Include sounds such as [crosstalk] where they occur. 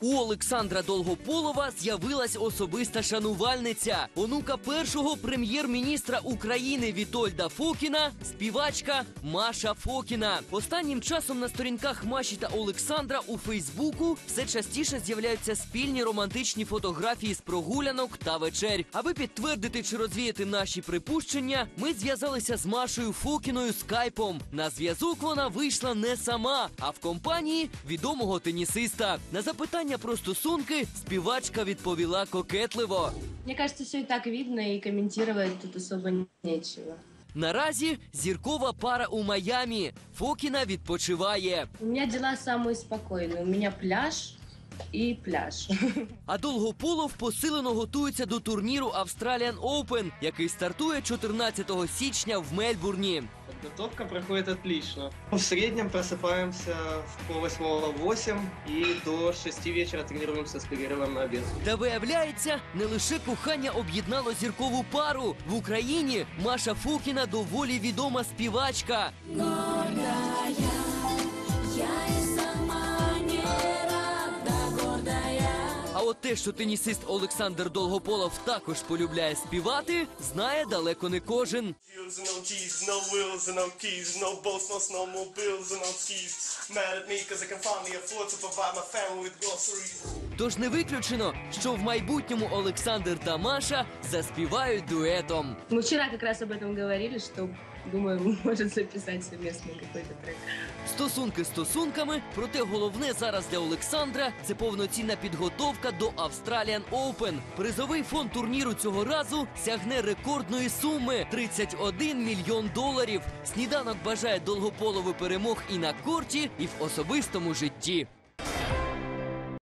У Олександра Долгополова з'явилась особиста шанувальниця, онука першого прем'єр-міністра України Вітольда Фокіна, співачка Маша Фокіна. Останнім часом на сторінках Маші та Олександра у Фейсбуку все частіше з'являються спільні романтичні фотографії з прогулянок та вечерь. Аби підтвердити чи розвіяти наші припущення, ми зв'язалися з Машою Фокіною скайпом. На зв'язок вона вийшла не сама, а в компанії відомого тенісиста. На запитання про стосунки співачка відповіла кокетливо. Мне кажется, все и так видно, и комментировать тут особо нечего. Наразі зіркова пара у Майамі. Фокіна відпочиває. У меня дела самые спокойные. У меня пляж и пляж. А Долгополов посилено готується до турніру Australian Open, який стартує 14 січня в Мельбурні. Подготовка проходит отлично. В среднем просыпаемся в пол восьмого восемь и до шести вечера тренируемся с перерывом на обед. Та виявляється, не лише кохання об'єднало зіркову пару в Україні. Маша Фокіна доволі відома співачка. От те, що тенісист Олександр Долгополов також полюбляє співати, знає далеко не кожен. Wheels and no G's, no wheels and no keys, no boats, no snowmobiles and no skis. Mad at me cause I can finally afford to provide my family with groceries. Тож не виключено, що в майбутньому Олександр та Маша заспівають дуетом. Мы вчера как раз об этом говорили, что, думаю, [laughs] может записать совместный какой-то трек. Стосунки стосунками, проте головне зараз для Олександра це повноцінна підготовка до Australian Open. Призовий фонд турніру цього разу сягне рекордної суми 31 мільйон доларів. Сніданок бажає довгополову перемог і на корті, і в особистому житті.